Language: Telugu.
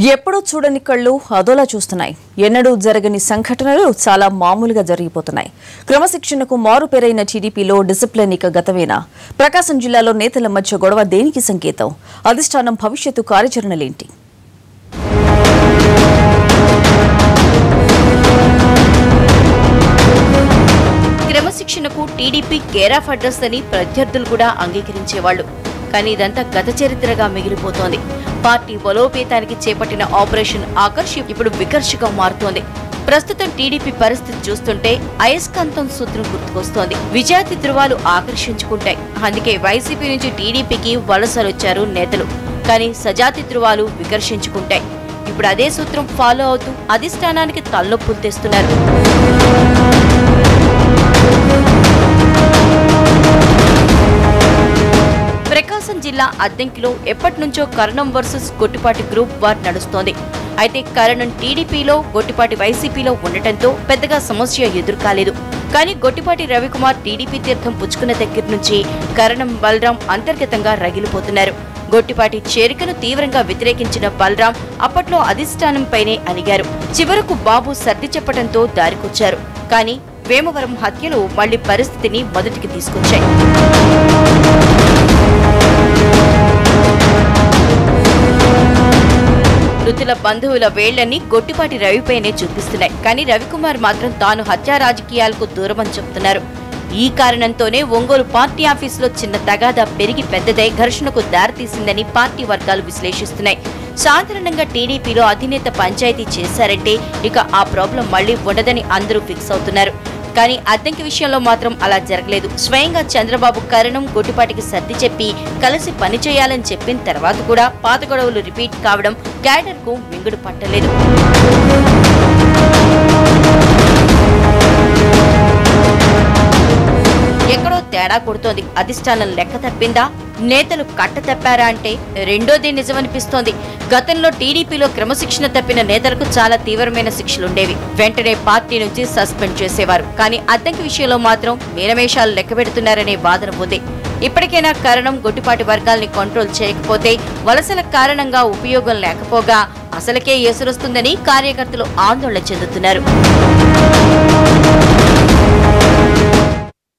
ఎప్పుడూ చూడని కళ్ళు అదోలా చూస్తున్నాయి. ఎన్నడూ జరగని సంఘటనలు చాలా మామూలుగా జరిగిపోతున్నాయి. క్రమశిక్షణకు మారుపేరైన టీడీపీలో డిసిప్లిన్ ఇక గతమేనా? ప్రకాశం జిల్లాలో నేతల మధ్య గొడవ దేనికి సంకేతం? అధిష్టానం భవిష్యత్తు కార్యాచరణలేంటి? క్రమశిక్షణకు టీడీపీ కేరాఫ్ అడ్రస్ అని ప్రత్యర్థులు కూడా అంగీకరించేవాళ్ళు కానీ ఇదంతా గత చరిత్రగా మిగిలిపోతోంది. పార్టీ బలోపేతానికి చేపట్టిన ఆపరేషన్ ఆకర్ష్ ఇప్పుడు వికర్షగా మారుతోంది. ప్రస్తుతం టీడీపీ పరిస్థితి చూస్తుంటే అయస్కాంతం సూత్రం గుర్తుకొస్తోంది. విజాతి ధృవాలు ఆకర్షించుకుంటాయి. అందుకే వైసీపీ నుంచి టీడీపీకి వలసలొచ్చారు నేతలు. కానీ సజాతి ధృవాలు వికర్షించుకుంటాయి. ఇప్పుడు అదే సూత్రం ఫాలో అవుతూ అధిష్టానానికి తలనొప్పులు తెస్తున్నారు. ప్రకాశం జిల్లా అద్దెంకిలో ఎప్పటి నుంచో Karanam versus Gottipati group war నడుస్తోంది. అయితే కరణం టీడీపీలో గొట్టిపాటి వైసీపీలో ఉండటంతో పెద్దగా సమస్య ఎదురుకాలేదు. కానీ గొట్టిపాటి రవికుమార్ టీడీపీ తీర్థం పుచ్చుకున్న దగ్గర నుంచి కరణం బలరాం అంతర్గతంగా రగిలిపోతున్నారు. గొట్టిపాటి చేరికను తీవ్రంగా వ్యతిరేకించిన బలరాం అప్పట్లో అధిష్టానంపైనే అణిగారు. చివరకు బాబు సర్ది చెప్పడంతో దారికొచ్చారు. కానీ వేమవరం హత్యలు మళ్ళీ పరిస్థితిని మొదటికి తీసుకొచ్చాయి. మృతుల బంధువుల వేళ్ళన్నీ గొట్టిపాటి రవిపైనే చూపిస్తున్నాయి. కానీ రవికుమార్ మాత్రం తాను హత్యా రాజకీయాలకు దూరమని చెప్తున్నారు. ఈ కారణంతోనే ఒంగోలు పార్టీ ఆఫీసులో చిన్న తగాదా పెరిగి పెద్దదై ఘర్షణకు దారితీసిందని పార్టీ వర్గాలు విశ్లేషిస్తున్నాయి. సాధారణంగా టీడీపీలో అధినేత పంచాయతీ చేశారంటే ఇక ఆ ప్రాబ్లం మళ్ళీ ఉండదని అందరూ ఫిక్స్ అవుతున్నారు. కానీ అద్దెంకి విషయంలో మాత్రం అలా జరగలేదు. స్వయంగా చంద్రబాబు కరణం గొడ్డుపాటికి సర్ది చెప్పి కలిసి పనిచేయాలని చెప్పిన తర్వాత కూడా పాత గొడవలు రిపీట్ కావడం క్యాడర్కు మింగుడు పట్టలేదు. తేడా కొడుతోంది. అధిష్టానం లెక్క తప్పిందా? నేతలు కట్ట తప్పారా అంటే రెండోది నిజమనిపిస్తోంది. గతంలో టీడీపీలో క్రమశిక్షణ తప్పిన నేతలకు చాలా తీవ్రమైన శిక్షలుండేవి. వెంటనే పార్టీ నుంచి సస్పెండ్ చేసేవారు. కానీ అద్దంకి విషయంలో మాత్రం మీనమేషాలు లెక్కబెడుతున్నారనే వాదన ఉంది ఇప్పటికైనా కారణం గొట్టిపాటి వర్గాల్ని కంట్రోల్ చేయకపోతే వలసల కారణంగా ఉపయోగం లేకపోగా అసలకే ఎసురొస్తుందని కార్యకర్తలు ఆందోళన చెందుతున్నారు.